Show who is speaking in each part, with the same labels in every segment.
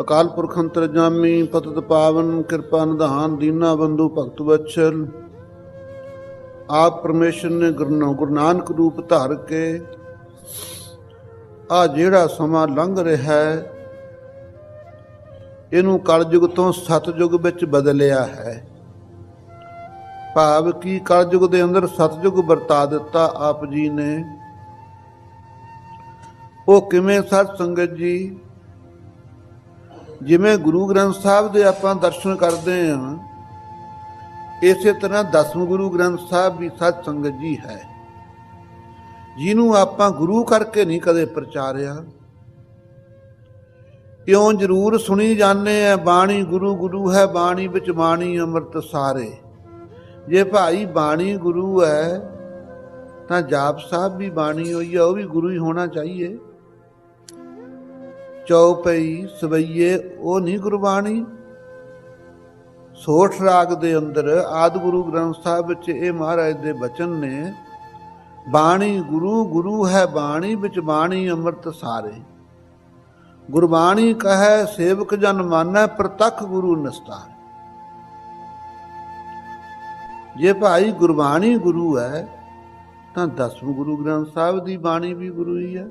Speaker 1: ਅਕਾਲ ਪੁਰਖ ਅੰਤਰਜਾਮੀ, ਪਤਿਤ ਪਾਵਨ, ਕਿਰਪਾ ਨਿਧਾਨ, ਦੀਨਾ ਬੰਧੂ, ਭਗਤ ਵਛਲ ਆਪ ਪਰਮੇਸ਼ਰ ਨੇ ਗੁਰੂ ਗੁਰੂ ਨਾਨਕ ਰੂਪ ਧਾਰ ਕੇ ਆ ਜਿਹੜਾ ਸਮਾਂ ਲੰਘ ਰਿਹਾ ਹੈ, ਇਹਨੂੰ ਕਲਯੁਗ ਤੋਂ ਸਤਜੁਗ ਵਿੱਚ ਬਦਲਿਆ ਹੈ। ਭਾਵ ਕੀ ਕਲਯੁਗ ਦੇ ਅੰਦਰ ਸਤਜੁਗ ਵਰਤਾ ਦਿੱਤਾ ਆਪ ਜੀ ਨੇ। ਉਹ ਕਿਵੇਂ ਸਤ ਸੰਗਤ ਜੀ? ਜਿਵੇਂ ਗੁਰੂ ਗ੍ਰੰਥ ਸਾਹਿਬ ਦੇ ਆਪਾਂ ਦਰਸ਼ਨ ਕਰਦੇ ਹਾਂ, ਇਸੇ ਤਰ੍ਹਾਂ ਦਸਮ ਗੁਰੂ ਗ੍ਰੰਥ ਸਾਹਿਬ ਵੀ ਸਤ ਸੰਗਤ ਜੀ ਹੈ। ਜਿਹਨੂੰ ਆਪਾਂ ਗੁਰੂ ਕਰਕੇ ਨਹੀਂ ਕਦੇ ਪ੍ਰਚਾਰਿਆ। ਇਉਂ ਜ਼ਰੂਰ ਸੁਣੀ ਜਾਂਦੇ ਆ ਬਾਣੀ ਗੁਰੂ ਗੁਰੂ ਹੈ, ਬਾਣੀ ਵਿੱਚ ਬਾਣੀ ਅੰਮ੍ਰਿਤ ਸਾਰੇ। ਜੇ ਭਾਈ ਬਾਣੀ ਗੁਰੂ ਹੈ, ਤਾਂ ਜਾਪ ਸਾਹਿਬ ਵੀ ਬਾਣੀ ਹੋਈ ਹੈ ਉਹ ਵੀ ਗੁਰੂ ਹੀ ਹੋਣਾ ਚਾਹੀਏ। ਚੌਪਈ ਸਵਈਏ, ਉਹ ਨਹੀਂ ਗੁਰਬਾਣੀ। ਸੋਠ ਰਾਗ ਦੇ ਅੰਦਰ ਆਦ ਗੁਰੂ ਗ੍ਰੰਥ ਸਾਹਿਬ ਵਿੱਚ ਇਹ ਮਹਾਰਾਜ ਦੇ ਬਚਨ ਨੇ, ਬਾਣੀ ਗੁਰੂ ਗੁਰੂ ਹੈ ਬਾਣੀ, ਵਿੱਚ ਬਾਣੀ ਅੰਮ੍ਰਿਤ ਸਾਰੇ। ਗੁਰਬਾਣੀ ਕਹੈ, ਸੇਵਕ ਜਨ ਮਾਨੈ, ਪ੍ਰਤੱਖ ਗੁਰੂ ਨਸਤਾਰ। ਜੇ ਭਾਈ ਗੁਰਬਾਣੀ ਗੁਰੂ ਹੈ, ਤਾਂ ਦਸਮ ਗੁਰੂ ਗ੍ਰੰਥ ਸਾਹਿਬ ਦੀ ਬਾਣੀ ਵੀ ਗੁਰੂ ਹੀ ਹੈ।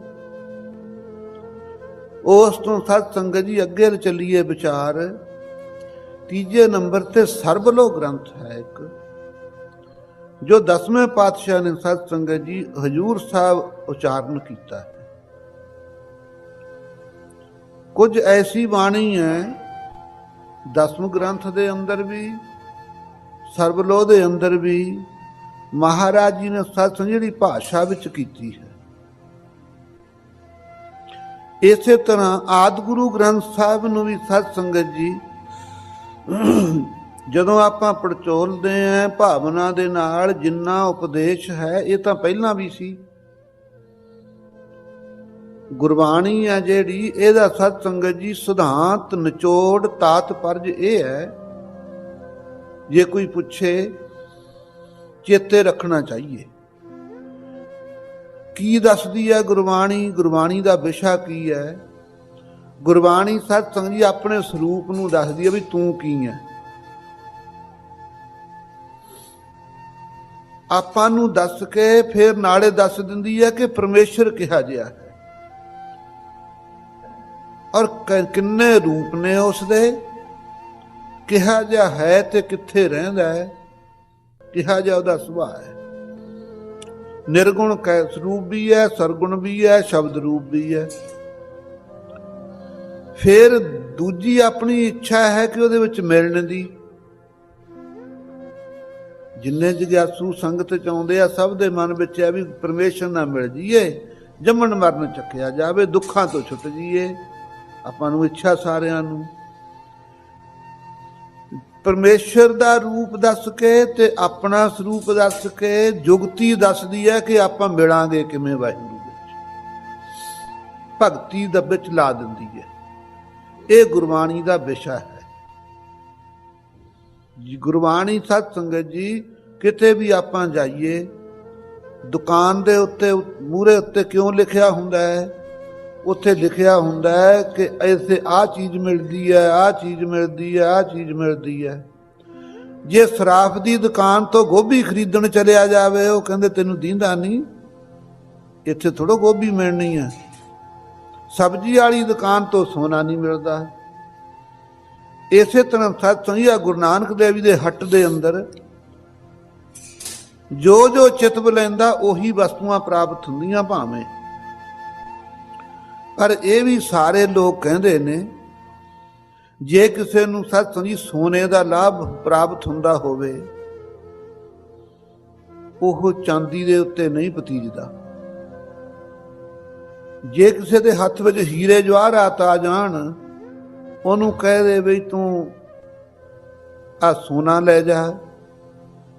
Speaker 1: ਉਸ ਤੋਂ ਸਤ ਸੰਗਤ ਜੀ ਅੱਗੇ ਚੱਲੀਏ ਵਿਚਾਰ। ਤੀਜੇ ਨੰਬਰ ਤੇ ਸਰਬਲੋ ਗ੍ਰੰਥ ਹੈ ਇੱਕ। ਜੋ ਦਸਵੇਂ ਪਾਤਸ਼ਾਹ ਨੇ ਸਤ ਸੰਗਤ ਜੀ ਹਜੂਰ ਸਾਹਿਬ ਉਚਾਰਨ ਕੀਤਾ ਹੈ। ਕੁਝ ਐਸੀ ਬਾਣੀ ਹੈ, ਦਸਮ ਗ੍ਰੰਥ ਦੇ ਅੰਦਰ ਵੀ ਸਰਬਲੋ ਦੇ ਅੰਦਰ ਵੀ, ਮਹਾਰਾਜ ਜੀ ਨੇ ਸਤ ਸੰਗਤ ਜਿਹੜੀ ਭਾਸ਼ਾ ਵਿੱਚ ਕੀਤੀ ਹੈ। ਇਸੇ ਤਰ੍ਹਾਂ ਆਦਿ ਗੁਰੂ ਗ੍ਰੰਥ ਸਾਹਿਬ ਨੂੰ ਵੀ ਸਤ ਸੰਗਤ ਜੀ, ਜਦੋਂ ਆਪਾਂ ਪੜਚੋਲਦੇ ਆਂ ਭਾਵਨਾ ਦੇ ਨਾਲ ਜਿੰਨਾ ਉਪਦੇਸ਼ ਹੈ, ਇਹ ਤਾਂ ਪਹਿਲਾਂ ਵੀ ਸੀ। ਗੁਰਬਾਣੀ ਹੈ ਜਿਹੜੀ, ਇਹਦਾ ਸਤ ਸੰਗਤ ਜੀ ਸਿਧਾਂਤ, ਨਿਚੋੜ ਤਾਤਪਰਜ ਇਹ ਹੈ। ਜੇ ਕੋਈ ਪੁੱਛੇ, ਚੇਤੇ ਰੱਖਣਾ ਚਾਹੀਏ। ਕੀ ਦੱਸਦੀ ਹੈ ਗੁਰਬਾਣੀ? ਗੁਰਬਾਣੀ ਦਾ ਵਿਸ਼ਾ ਕੀ ਹੈ? ਗੁਰਬਾਣੀ ਸਤ ਸੰਗਤ ਜੀ ਆਪਣੇ ਸਰੂਪ ਨੂੰ ਦੱਸਦੀ ਹੈ ਵੀ ਤੂੰ ਕੀ ਹੈ। ਆਪਾਂ ਨੂੰ ਦੱਸ ਕੇ ਫਿਰ ਨਾਲੇ ਦੱਸ ਦਿੰਦੀ ਹੈ ਕਿ ਪਰਮੇਸ਼ਰ ਕਿਹਾ ਜਿਆ ਹੈ। ਔਰ ਕਿੰਨੇ ਰੂਪ ਨੇ ਉਸ ਦੇ ਕਿਹਾ ਜਿਹਾ ਹੈ ਤੇ ਕਿੱਥੇ ਰਹਿੰਦਾ ਹੈ? ਕਿਹਾ ਜਿਹਾ ਉਹਦਾ ਸੁਭਾਅ ਹੈ। ਨਿਰਗੁਣ ਕੈ ਸਰੂਪ ਵੀ ਹੈ, ਸਰਗੁਣ ਵੀ ਹੈ, ਸ਼ਬਦ ਰੂਪ ਵੀ ਹੈ। ਫਿਰ ਦੂਜੀ ਆਪਣੀ ਇੱਛਾ ਹੈ ਕਿ ਉਹਦੇ ਵਿੱਚ ਮਿਲਣ ਦੀ। ਜਿੰਨੇ ਜਗਿਆਸੂ ਸੰਗਤ ਚ ਆਉਂਦੇ ਆ, ਸਭ ਦੇ ਮਨ ਵਿੱਚ ਹੈ ਵੀ ਪਰਮੇਸ਼ਰ ਨਾਲ ਮਿਲ ਜੀਏ ਜੰਮਣ ਮਰਨ ਚੱਕਿਆ ਜਾਵੇ, ਦੁੱਖਾਂ ਤੋਂ ਛੁੱਟ ਜੀਏ ਆਪਾਂ ਨੂੰ ਇੱਛਾ ਸਾਰਿਆਂ ਨੂੰ। ਪਰਮੇਸ਼ਰ ਦਾ ਰੂਪ ਦੱਸ ਕੇ ਤੇ ਆਪਣਾ ਸਰੂਪ ਦੱਸ ਕੇ ਜੁਗਤੀ ਦੱਸਦੀ ਹੈ ਕਿ ਆਪਾਂ ਮਿਲਾਂਗੇ ਕਿਵੇਂ ਵਾਹਿਗੁਰੂ ਵਿੱਚ। ਭਗਤੀ ਦਾ ਵਿੱਚ ਲਾ ਦਿੰਦੀ ਹੈ। ਇਹ ਗੁਰਬਾਣੀ ਦਾ ਵਿਸ਼ਾ ਹੈ। ਗੁਰਬਾਣੀ ਸਤ ਸੰਗਤ ਜੀ, ਕਿਤੇ ਵੀ ਆਪਾਂ ਜਾਈਏ, ਦੁਕਾਨ ਦੇ ਉੱਤੇ ਮੂਰੇ ਉੱਤੇ ਕਿਉਂ ਲਿਖਿਆ ਹੁੰਦਾ ਹੈ? ਉੱਥੇ ਲਿਖਿਆ ਹੁੰਦਾ ਹੈ ਕਿ ਐਸੇ ਆ ਚੀਜ਼ ਮਿਲਦੀ ਹੈ, ਆ ਚੀਜ਼ ਮਿਲਦੀ ਹੈ, ਆ ਚੀਜ਼ ਮਿਲਦੀ ਹੈ। ਜੇ ਸਰਾਫ ਦੀ ਦੁਕਾਨ ਤੋਂ ਗੋਭੀ ਖਰੀਦਣ ਚਲਿਆ ਜਾਵੇ, ਉਹ ਕਹਿੰਦੇ ਤੈਨੂੰ ਦੀਂਦਾ ਨਹੀਂ। ਇੱਥੇ ਥੋੜੋ ਗੋਭੀ ਮਿਲਣੀ ਹੈ। ਸਬਜ਼ੀ ਵਾਲੀ ਦੁਕਾਨ ਤੋਂ ਸੋਨਾ ਨਹੀਂ ਮਿਲਦਾ। ਇਸੇ ਤਰ੍ਹਾਂ ਸਤ ਸੰਗਿਆ ਗੁਰੂ ਨਾਨਕ ਦੇਵ ਜੀ ਦੇ ਹੱਟ ਦੇ ਅੰਦਰ। ਜੋ ਜੋ ਚਿਤਵ ਲੈਂਦਾ, ਉਹੀ ਵਸਤੂਆਂ ਪ੍ਰਾਪਤ ਹੁੰਦੀਆਂ ਭਾਵੇਂ। ਪਰ ਇਹ ਵੀ ਸਾਰੇ ਲੋਕ ਕਹਿੰਦੇ ਨੇ, ਜੇ ਕਿਸੇ ਨੂੰ ਸਤ ਸੰਗੀ ਸੋਨੇ ਦਾ ਲਾਭ ਪ੍ਰਾਪਤ ਹੁੰਦਾ ਹੋਵੇ, ਉਹ ਚਾਂਦੀ ਦੇ ਉੱਤੇ ਨਹੀਂ ਪਤੀਜਦਾ ਜੇ ਕਿਸੇ ਦੇ ਹੱਥ ਵਿੱਚ ਹੀਰੇ ਜਵਾਹਰਾਤ ਆ ਜਾਣ, ਉਹਨੂੰ ਕਹਿ ਦੇ ਵੀ ਤੂੰ ਆ ਸੋਨਾ ਲੈ ਜਾ।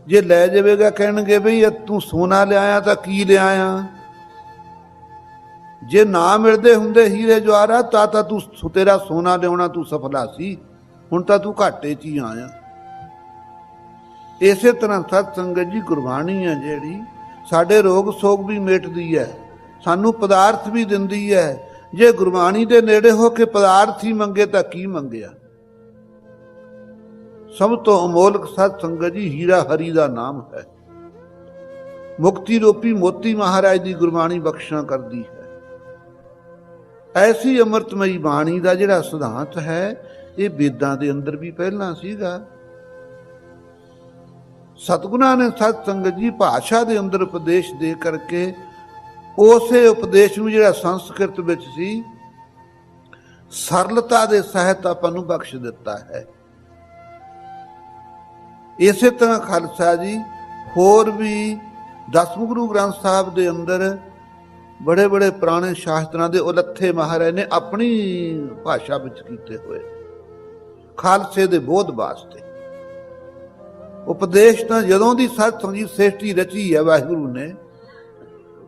Speaker 1: ਜੇ ਲੈ ਜਾਵੇਗਾ ਕਹਿਣਗੇ ਵੀ ਤੂੰ ਸੋਨਾ ਲਿਆਇਆ ਤਾਂ ਕੀ ਲਿਆਇਆ? ਜੇ ਨਾ ਮਿਲਦੇ ਹੁੰਦੇ ਹੀਰੇ ਜਵਾਰਾ, ਤਾਂ ਤਾਂ ਤੂੰ ਤੇਰਾ ਸੋਨਾ ਲਿਆਉਣਾ ਤੂੰ ਸਫਲਾ ਸੀ। ਹੁਣ ਤਾਂ ਤੂੰ ਘਾਟੇ 'ਚ ਹੀ ਆਇਆ। ਇਸੇ ਤਰ੍ਹਾਂ ਸਤ ਸੰਗਤ ਜੀ ਗੁਰਬਾਣੀ ਹੈ ਜਿਹੜੀ, ਸਾਡੇ ਰੋਗ ਸੋਗ ਵੀ ਮਿਟਦੀ ਹੈ ਸਾਨੂੰ ਪਦਾਰਥ ਵੀ ਦਿੰਦੀ ਹੈ ਜੇ ਗੁਰਬਾਣੀ ਦੇ ਨੇੜੇ ਹੋ ਕੇ ਪਦਾਰਥ ਹੀ ਮੰਗੇ ਤਾਂ ਕੀ ਮੰਗਿਆ? ਸਭ ਤੋਂ ਅਮੋਲਕ ਸਤ ਸੰਗਤ ਜੀ ਹੀਰਾ ਹਰੀ ਦਾ ਨਾਮ ਹੈ। ਮੁਕਤੀ ਰੂਪੀ ਮੋਤੀ ਮਹਾਰਾਜ ਦੀ ਗੁਰਬਾਣੀ ਬਖਸ਼ਾਂ ਕਰਦੀ ਹੈ। ਐਸੀ ਅੰਮ੍ਰਿਤਮਈ ਬਾਣੀ ਦਾ ਜਿਹੜਾ ਸਿਧਾਂਤ ਹੈ, ਇਹ ਵੇਦਾਂ ਦੇ ਅੰਦਰ ਵੀ ਪਹਿਲਾਂ ਸੀਗਾ। ਸਤਿਗੁਰਾਂ ਨੇ ਸਤ ਸੰਗਤ ਜੀ ਭਾਸ਼ਾ ਦੇ ਅੰਦਰ ਉਪਦੇਸ਼ ਦੇ ਕਰਕੇ ਉਸੇ ਉਪਦੇਸ਼ ਨੂੰ ਜਿਹੜਾ ਸੰਸਕ੍ਰਿਤ ਵਿੱਚ ਸੀ, ਸਰਲਤਾ ਦੇ ਸਹਿਤ ਆਪਾਂ ਨੂੰ ਬਖਸ਼ ਦਿੱਤਾ ਹੈ। ਇਸੇ ਤਰ੍ਹਾਂ ਖਾਲਸਾ ਜੀ, ਹੋਰ ਵੀ ਦਸਮ ਗੁਰੂ ਗ੍ਰੰਥ ਸਾਹਿਬ ਦੇ ਅੰਦਰ ਬੜੇ ਬੜੇ ਪੁਰਾਣੇ ਸ਼ਾਸਤਰਾਂ ਦੇ ਉਲੱਥੇ ਮਹਾਰਾਜ ਨੇ ਆਪਣੀ ਭਾਸ਼ਾ ਵਿੱਚ ਕੀਤੇ ਹੋਏ। ਖਾਲਸੇ ਦੇ ਬੋਧ ਵਾਸਤੇ। ਉਪਦੇਸ਼ ਤਾਂ ਜਦੋਂ ਦੀ ਸਤ ਸੰਗੀਤ ਸ੍ਰੇਸ਼ਟੀ ਰਚੀ ਹੈ ਵਾਹਿਗੁਰੂ ਨੇ,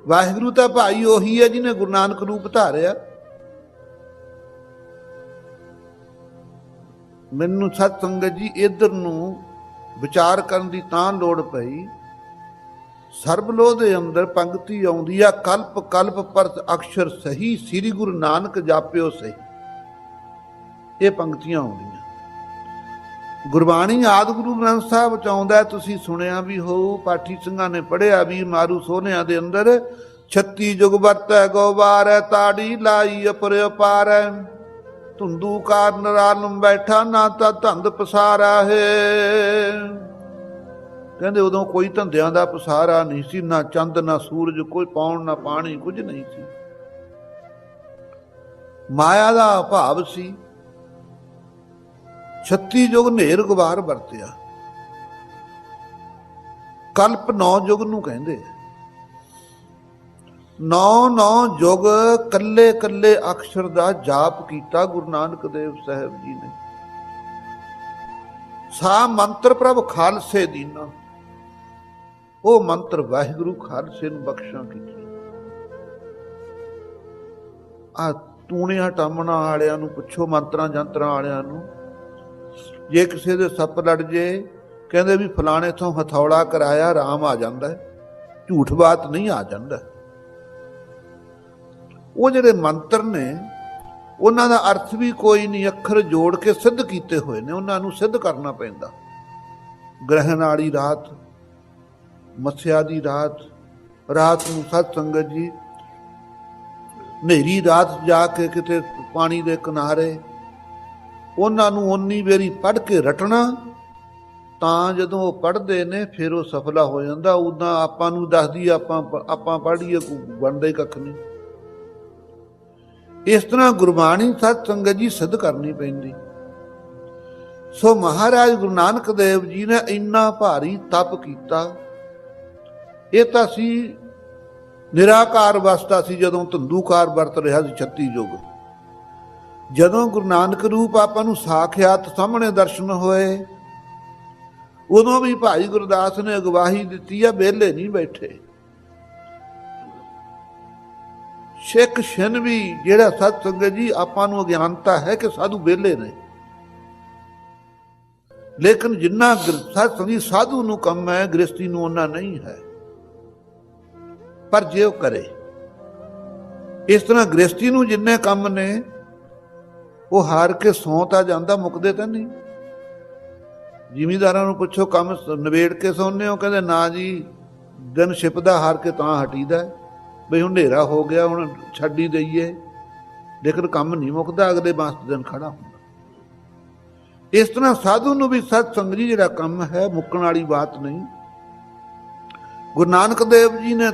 Speaker 1: ਵਾਹਿਗੁਰੂ ਤਾਂ ਭਾਈ ਉਹੀ ਹੈ ਜਿਹਨੇ ਗੁਰੂ ਨਾਨਕ ਰੂਪ ਧਾਰਿਆ। ਮੈਨੂੰ ਸਤ ਸੰਗਤ ਜੀ, ਇਧਰ ਨੂੰ ਵਿਚਾਰ ਕਰਨ ਦੀ ਤਾਂ ਲੋੜ ਪਈ। ਸਰਬਲੋ ਦੇ ਅੰਦਰ ਪੰਕਤੀ ਆਉਂਦੀ ਆ, ਕਲਪ ਕਲਪ ਪਰਤ ਅਕਸ਼ਰ ਸਹੀ, ਸ੍ਰੀ ਗੁਰੂ ਨਾਨਕ ਜਾਪਿਓ ਸਹੀ। ਇਹ ਪੰਕਤੀਆਂ ਆਉਂਦੀਆਂ। ਗੁਰਬਾਣੀ ਆਦ ਗੁਰੂ ਗ੍ਰੰਥ ਸਾਹਿਬ ਚ ਆਉਂਦਾ ਤੁਸੀਂ ਸੁਣਿਆ ਵੀ ਹੋ, ਪਾਠੀ ਸਿੰਘਾਂ ਨੇ ਪੜਿਆ ਵੀ, ਮਾਰੂ ਸੋਹਣਿਆਂ ਦੇ ਅੰਦਰ 36 ਜੁਗ ਵਰਤੈ ਗੋਬਾਰ ਹੈ ਤਾੜੀ ਲਾਈ ਅਪਰ ਅਪਾਰ। ਧੁੰਦੂ ਕਾਰਨ ਨਰਾਲਮ ਬੈਠਾ, ਨਾ ਤਾਂ ਧੰਦ ਪਸਾਰਾ ਹੈ। ਕਹਿੰਦੇ ਉਦੋਂ ਕੋਈ ਧੰਦਿਆਂ ਦਾ ਪਸਾਰਾ ਨਹੀਂ ਸੀ, ਨਾ ਚੰਦ, ਨਾ ਸੂਰਜ, ਕੋਈ ਪਾਉਣ ਨਾ ਪਾਣੀ, ਕੁਝ ਨਹੀਂ ਸੀ। ਮਾਇਆ ਦਾ ਭਾਵ ਸੀ। 36 ਯੁਗ ਹਨੇਰ ਗੁਬਾਰ ਵਰਤਿਆ। ਕਲਪ 9 ਯੁਗ ਨੂੰ ਕਹਿੰਦੇ ਨੌ ਨੌ ਯੁਗ ਕੱਲੇ ਕੱਲੇ ਅਕਸ਼ਰ ਦਾ ਜਾਪ ਕੀਤਾ ਗੁਰੂ ਨਾਨਕ ਦੇਵ ਸਾਹਿਬ ਜੀ ਨੇ। ਸਾ ਮੰਤਰ ਪ੍ਰਭ ਖਾਲਸੇ ਦੀਨਾ। ਉਹ ਮੰਤਰ ਵਾਹਿਗੁਰੂ ਖਾਲਸੇ ਨੂੰ ਬਖਸ਼ਾਂ ਕੀਤੀ। ਆ ਤੂਣਿਆ ਟਾਮਣਾ ਵਾਲਿਆਂ ਨੂੰ ਪੁੱਛੋ, ਮੰਤਰਾਂ, ਜੰਤਰਾਂ ਵਾਲਿਆਂ ਨੂੰ। ਜੇ ਕਿਸੇ ਦੇ ਸੱਪ ਲੜ ਜੇ, ਕਹਿੰਦੇ ਵੀ ਫਲਾਣੇ ਤੋਂ ਹਥੌੜਾ ਕਰਾਇਆ ਆਰਾਮ ਆ ਜਾਂਦਾ ਹੈ। ਝੂਠ ਬਾਤ ਨਹੀਂ ਆ ਜਾਂਦਾ। ਉਹ ਜਿਹੜੇ ਮੰਤਰ ਨੇ, ਉਹਨਾਂ ਦਾ ਅਰਥ ਵੀ ਕੋਈ ਨਹੀਂ, ਅੱਖਰ ਜੋੜ ਕੇ ਸਿੱਧ ਕੀਤੇ ਹੋਏ ਨੇ। ਉਹਨਾਂ ਨੂੰ ਸਿੱਧ ਕਰਨਾ ਪੈਂਦਾ। ਗ੍ਰਹਿਣ ਵਾਲੀ ਰਾਤ ਮੱਸਿਆ ਦੀ ਰਾਤ ਰਾਤ ਨੂੰ ਸਤ ਸੰਗਤ ਜੀ, ਹਨੇਰੀ ਰਾਤ ਜਾ ਕੇ ਕਿਤੇ ਪਾਣੀ ਦੇ ਕਿਨਾਰੇ, ਉਹਨਾਂ ਨੂੰ ਓਨੀ ਵੇਰੀ ਪੜ੍ਹ ਕੇ ਰਟਣਾ, ਤਾਂ ਜਦੋਂ ਉਹ ਪੜ੍ਹਦੇ ਨੇ, ਫਿਰ ਉਹ ਸਫਲਾ ਹੋ ਜਾਂਦਾ। ਉਦਾਂ ਆਪਾਂ ਨੂੰ ਦੱਸਦੀ ਆਪਾਂ ਆਪਾਂ ਪੜ੍ਹੀਏ ਕੋਈ ਬਣਦਾ ਹੀ ਕੱਖ ਨਹੀਂ। ਇਸ ਤਰ੍ਹਾਂ ਗੁਰਬਾਣੀ ਸਤ ਸੰਗਤ ਜੀ ਸਿੱਧ ਕਰਨੀ ਪੈਂਦੀ। ਸੋ ਮਹਾਰਾਜ ਗੁਰੂ ਨਾਨਕ ਦੇਵ ਜੀ ਨੇ ਇੰਨਾ ਭਾਰੀ ਤਪ ਕੀਤਾ। ਇਹ ਤਾਂ ਸੀ ਨਿਰਾਕਾਰ ਅਵਸਥਾ ਸੀ ਜਦੋਂ ਧੰਦੂਕਾਰ ਵਰਤ ਰਿਹਾ ਸੀ 36 ਯੁਗ। ਜਦੋਂ ਗੁਰੂ ਨਾਨਕ ਰੂਪ ਆਪਾਂ ਨੂੰ ਸਾਖਿਆਤ ਸਾਹਮਣੇ ਦਰਸ਼ਨ ਹੋਏ, ਉਦੋਂ ਵੀ ਭਾਈ ਗੁਰਦਾਸ ਨੇ ਅਗਵਾਹੀ ਦਿੱਤੀ ਆ, ਵਿਹਲੇ ਨਹੀਂ ਬੈਠੇ। ਸਿੱਖ ਸ਼ਨ ਵੀ ਜਿਹੜਾ ਸਤ ਸੰਗਤ ਜੀ, ਆਪਾਂ ਨੂੰ ਅਗਿਆਨਤਾ ਹੈ ਕਿ ਸਾਧੂ ਵਿਹਲੇ ਨੇ। ਲੇਕਿਨ ਜਿੰਨਾ ਸਤ ਸੰਗੀ ਸਾਧੂ ਨੂੰ ਕੰਮ ਹੈ ਗ੍ਰਸਤੀ ਨੂੰ ਉਹਨਾਂ ਨਹੀਂ ਹੈ। ਪਰ ਜੇ ਉਹ ਕਰੇ, ਇਸ ਤਰ੍ਹਾਂ ਗ੍ਰਸਤੀ ਨੂੰ ਜਿੰਨੇ ਕੰਮ ਨੇ, ਉਹ ਹਾਰ ਕੇ ਸੌਂ ਤਾਂ ਜਾਂਦਾ, ਮੁੱਕਦੇ ਤਾਂ ਨਹੀਂ। ਜ਼ਿਮੀਦਾਰਾਂ ਨੂੰ ਪੁੱਛੋ, ਕੰਮ ਸ- ਨਿਬੇੜ ਕੇ ਸੌਂਦੇ ਹੋ? ਕਹਿੰਦੇ, ਨਾ ਜੀ ਦਿਨ ਛਿਪਦਾ ਹਾਰ ਕੇ ਤਾਂ ਹਟੀਦਾ ਹੈ। ਬਈ ਹੁਣ ਹਨੇਰਾ ਹੋ ਗਿਆ, ਹੁਣ ਛੱਡ ਹੀ ਦਈਏ। ਲੇਕਿਨ ਕੰਮ ਨਹੀਂ ਮੁੱਕਦਾ, ਅਗਲੇ ਬਾਸ ਦਿਨ ਖੜਾ ਹੁੰਦਾ। ਇਸ ਤਰ੍ਹਾਂ ਸਾਧੂ ਨੂੰ ਵੀ ਸਤ ਸੰਗਰੀ ਜਿਹੜਾ ਕੰਮ ਹੈ, ਮੁੱਕਣ ਵਾਲੀ ਬਾਤ ਨਹੀਂ। ਗੁਰੂ ਨਾਨਕ ਦੇਵ ਜੀ ਨੇ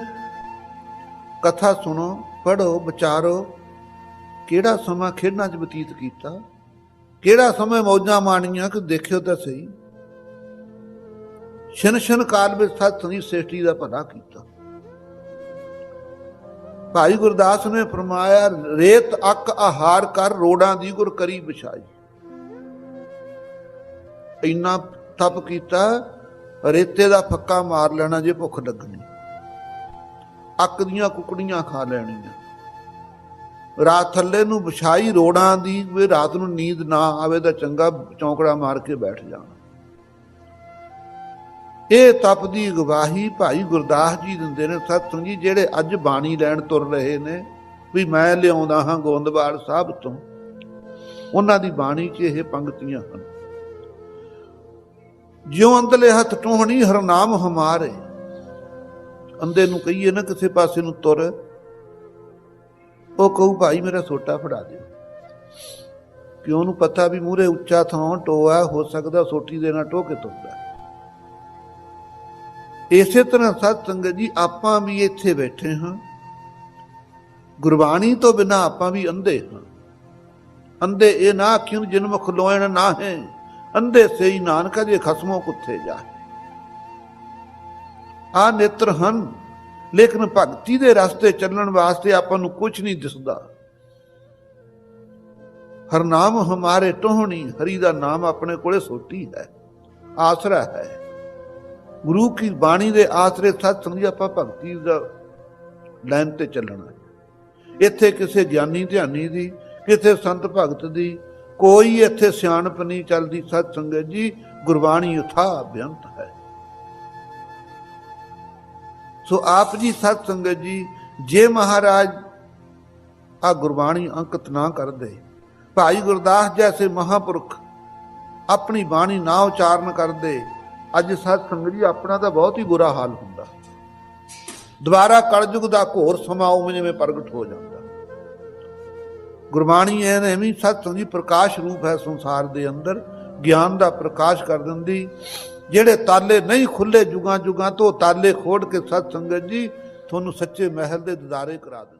Speaker 1: ਕਥਾ ਸੁਣੋ ਪੜੋ ਵਿਚਾਰੋ। ਕਿਹੜਾ ਸਮਾਂ ਖੇਡਾਂ 'ਚ ਬਤੀਤ ਕੀਤਾ? ਕਿਹੜਾ ਸਮਾਂ ਮੌਜਾਂ ਮਾਣੀਆਂ ਕਿ ਦੇਖਿਓ ਤਾਂ ਸਹੀ? ਸ਼ਨ ਸ਼ਨ ਕਾਲ ਵਿੱਚ ਸਤ ਸੰਗੀ ਸ੍ਰੇਸ਼ਟੀ ਦਾ ਭਲਾ ਕੀਤਾ। ਭਾਈ ਗੁਰਦਾਸ ਨੇ ਫਰਮਾਇਆ, ਰੇਤ, ਅੱਕ, ਆਹਾਰ ਕਰ, ਰੋੜਾਂ ਦੀ ਗੁਰ ਕਰੀ ਵਿਛਾਈ। ਇੰਨਾ ਤਪ ਕੀਤਾ, ਰੇਤੇ ਦਾ ਫੱਕਾ ਮਾਰ ਲੈਣਾ ਜੇ ਭੁੱਖ ਲੱਗਣੀ। ਅੱਕ ਦੀਆਂ ਕੁਕੜੀਆਂ ਖਾ ਲੈਣੀਆਂ। ਰਾਤ ਥੱਲੇ ਨੂੰ ਵਿਛਾਈ ਰੋੜਾਂ ਦੀ ਵੀ ਰਾਤ ਨੂੰ ਨੀਂਦ ਨਾ ਆਵੇ ਤਾਂ ਚੰਗਾ ਚੌਂਕੜਾ ਮਾਰ ਕੇ ਬੈਠ ਜਾਣਾ। ਇਹ ਤਪ ਦੀ ਗਵਾਹੀ ਭਾਈ ਗੁਰਦਾਸ ਜੀ ਦਿੰਦੇ ਨੇ ਸਤਸੰਗ ਜੀ, ਜਿਹੜੇ ਅੱਜ ਬਾਣੀ ਲੈਣ ਤੁਰ ਰਹੇ ਨੇ, ਵੀ ਮੈਂ ਲਿਆਉਂਦਾ ਹਾਂ ਗੋਂਦਵਾਲ ਸਾਹਿਬ ਤੋਂ। ਉਹਨਾਂ ਦੀ ਬਾਣੀ 'ਚ ਇਹ ਪੰਕਤੀਆਂ ਹਨ। ਜਿਉ ਅੰਦਲੇ ਹੱਥ ਟੋਹਣੀ ਹਰਨਾਮ ਹਮਾਰੇ ਅੰਦੇ ਨੂੰ ਕਹੀਏ ਨਾ ਕਿਸੇ ਪਾਸੇ ਨੂੰ ਤੁਰ, ਉਹ ਕਹੂ, ਭਾਈ, ਮੇਰਾ ਸੋਟਾ ਫੜਾ ਦਿਓ। ਕਿ ਉਹਨੂੰ ਪਤਾ ਵੀ ਮੂਰੇ ਉੱਚਾ ਥਾਂ ਟੋਆ, ਹੋ ਸਕਦਾ ਸੋਟੀ ਦੇ ਨਾਲ ਟੋਹ ਕੇ ਤੁਰਦਾ। ਇਸੇ ਤਰ੍ਹਾਂ ਸਤ ਸੰਗਤ ਜੀ, ਆਪਾਂ ਵੀ ਇੱਥੇ ਬੈਠੇ ਹਾਂ। ਗੁਰਬਾਣੀ ਤੋਂ ਬਿਨਾ ਆਪਾਂ ਵੀ ਅੰਧੇ ਹਾਂ। ਅੰਧੇ ਇਹ ਨਾ ਕਿਉਂ ਜਨਮ ਖਲੋਇਣ ਨਾ ਹੈ ਅੰਧੇ ਸੇ ਹੀ ਨਾਨਕਾ ਜੇ ਖਸਮੋ ਕੁੱਥੇ ਜਾਏ ਆ ਨੇਤਰ ਹਨ। ਲੇਕਿਨ ਭਗਤੀ ਦੇ ਰਸਤੇ ਚੱਲਣ ਵਾਸਤੇ ਆਪਾਂ ਨੂੰ ਕੁਝ ਨਹੀਂ ਦਿਸਦਾ। ਹਰ ਨਾਮ ਹਮਾਰੇ ਟੋਹਣੀ, ਹਰੀ ਦਾ ਨਾਮ ਆਪਣੇ ਕੋਲੇ ਸੋਟੀ ਹੈ, ਆਸਰਾ ਹੈ। ਗੁਰੂ ਕੀ ਬਾਣੀ ਦੇ ਆਸਰੇ ਸਤ ਸੰਗੀ ਆਪਾਂ ਭਗਤੀ ਦਾ ਲਾਈਨ ਤੇ ਚੱਲਣਾ ਇੱਥੇ ਕਿਸੇ ਗਿਆਨੀ ਧਿਆਨੀ ਦੀ, ਕਿਸੇ ਸੰਤ ਭਗਤ ਦੀ, ਕੋਈ ਇੱਥੇ ਸਿਆਣਪ ਨਹੀਂ ਚੱਲਦੀ। ਸਤ ਸੰਗਤ ਜੀ, ਗੁਰਬਾਣੀ ਉਥਾ ਬੇਅੰਤ ਹੈ। ਸੋ ਆਪ ਜੀ ਸਤ ਸੰਗਤ ਜੀ, ਜੇ ਮਹਾਰਾਜ ਆ ਗੁਰਬਾਣੀ ਅੰਕਿਤ ਨਾ ਕਰਦੇ, ਭਾਈ ਗੁਰਦਾਸ ਜੈਸੇ ਮਹਾਪੁਰਖ ਆਪਣੀ ਬਾਣੀ ਨਾ ਉਚਾਰਨ ਕਰਦੇ, ਅੱਜ ਸਤ ਸੰਗਤ ਜੀ, ਆਪਣਾ ਤਾਂ ਬਹੁਤ ਹੀ ਬੁਰਾ ਹਾਲ ਹੁੰਦਾ। ਦੁਬਾਰਾ ਕਲਯੁਗ ਦਾ ਘੋਰ ਸਮਾਂ ਉਵੇਂ ਜਿਵੇਂ ਪ੍ਰਗਟ ਹੋ ਜਾਂਦਾ। ਗੁਰਬਾਣੀ ਇਹ ਐਵੇਂ ਸਤ ਸੰਗਤ ਜੀ, ਪ੍ਰਕਾਸ਼ ਰੂਪ ਹੈ ਸੰਸਾਰ ਦੇ ਅੰਦਰ, ਗਿਆਨ ਦਾ ਪ੍ਰਕਾਸ਼ ਕਰ ਦਿੰਦੀ। ਜਿਹੜੇ ਤਾਲੇ ਨਹੀਂ ਖੁੱਲੇ ਜੁਗਾਂ ਜੁਗਾਂ ਤੋਂ ਤਾਲੇ ਖੋੜ ਕੇ ਸਤ ਸੰਗਤ ਜੀ, ਤੁਹਾਨੂੰ ਸੱਚੇ ਮਹਿਲ ਦੇ ਦਿਦਾਰੇ ਕਰਾ ਦਿੰਦੀ